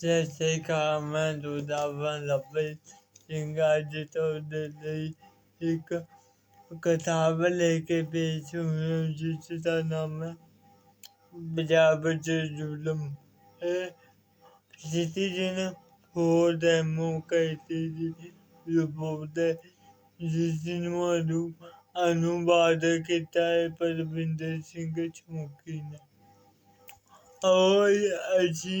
ਸੇ Ze seka Mendo ਸਿੰਘਾ ਜੀ ਤੋਂ ਦੇ ਲਈ ਇੱਕ ਕਿਤਾਬ ਲੈ ਕੇ ਪੇਸ਼ ਹੋਇਆ ਜਿਸ ਦਾ ਨਾਮ ਹੈ ਪੰਜਾਬ ਜ਼ੁਲਮ ਹੈ ਜਿਤੀ ਜਿਨ ਹੋਰ ਦੇ ਜੀ ਤੇ ਲੁਬੋਦੇ ਜਿਸ ਦਿਨ ਮਨੂ ਅਨੁਵਾਦ ਕੀਤਾ ਹੈ ਪਰਵਿੰਦਰ ਸਿੰਘ ਚੌਕੀ ਨੇ ਓਏ ਅਜੀ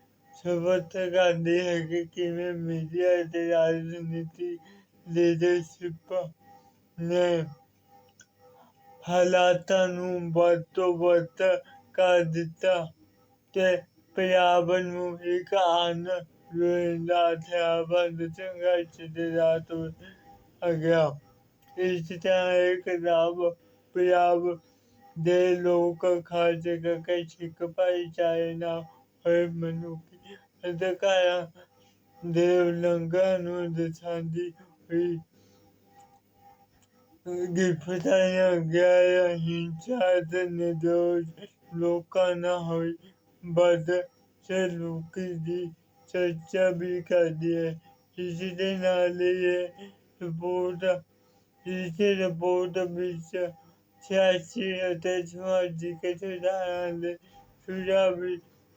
سبت گاندھی ہے کہ کیونیں میڈیا اتنے راجنیتی لیڈرشپ نے ਹਾਲਾਤਾਂ ਨੂੰ ਵੱਧ ਤੋਂ ਵੱਧ ਕਰ ਦਿੱਤਾ ਤੇ ਪੰਜਾਬ ਨੂੰ ਇੱਕ ਆਨ ਰੋਇੰਦਾ ਥਿਆ ਬੰਦ ਚੰਗਾ ਚਿੱਤੇ ਦਾ ਤੋ ਆ ਗਿਆ ਇਸ ਤਰ੍ਹਾਂ ਇੱਕ ਨਾਮ ਪੰਜਾਬ ਦੇ ਲੋਕ ਖਾਜ ਕਰਕੇ ਕਈ ਛਿਕ ਪਾਈ ਚਾਹੇ ਨਾ ਹਰ ਮਨੁੱਖੀ ਅਧਿਕਾਰਾਂ ਦੇ ਉਲੰਘਣ ਨੂੰ ਦਰਸਾਉਂਦੀ ਹੋਈ गिरफ्तारियां गैर हिंसात निर्दोष ਲੋਕਾਂ ਨਾਲ ਹੋਈ ਬਦ ਸਲੂਕੀ ਦੀ ਚਰਚਾ ਵੀ ਕਰਦੀ ਹੈ ਇਸ ਦੇ ਨਾਲ ਇਹ ਰਿਪੋਰਟ ਇਸ ਰਿਪੋਰਟ ਵਿੱਚ ਸਿਆਸੀ ਅਤੇ ਸਮਾਜਿਕ ਸੁਧਾਰਾਂ ਦੇ ਸੁਝਾਅ ਵੀ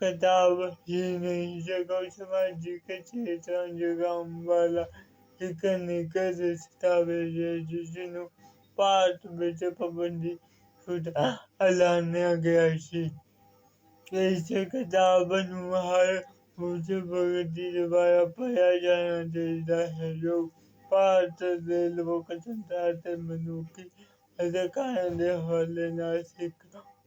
جی اس کتاب سے دوبارہ پایا جانا چاہیے منکی اداکار دے حوالے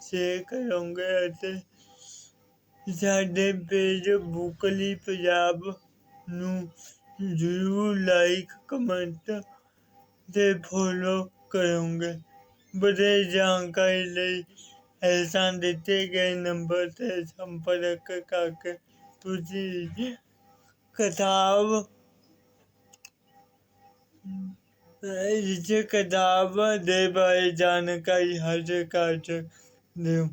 ਸੇਕ ਲਾਉਂਗੇ ਅਤੇ ਸਾਡੇ ਪੇਜ ਬੁਕਲੀ ਪੰਜਾਬ ਨੂੰ ਜ਼ਰੂਰ ਲਾਈਕ ਕਮੈਂਟ ਤੇ ਫੋਲੋ ਕਰੋਗੇ ਵਧੇਰੇ ਜਾਣਕਾਰੀ ਲਈ ਐਸਾਂ ਦਿੱਤੇ ਗਏ ਨੰਬਰ ਤੇ ਸੰਪਰਕ ਕਰਕੇ ਤੁਸੀਂ ਕਿਤਾਬ ਇਹ ਕਿਤਾਬ ਦੇ ਬਾਰੇ ਜਾਣਕਾਰੀ ਹਾਸਲ ਕਰ ਸਕਦੇ deu.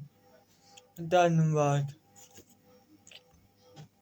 Tá no vaso.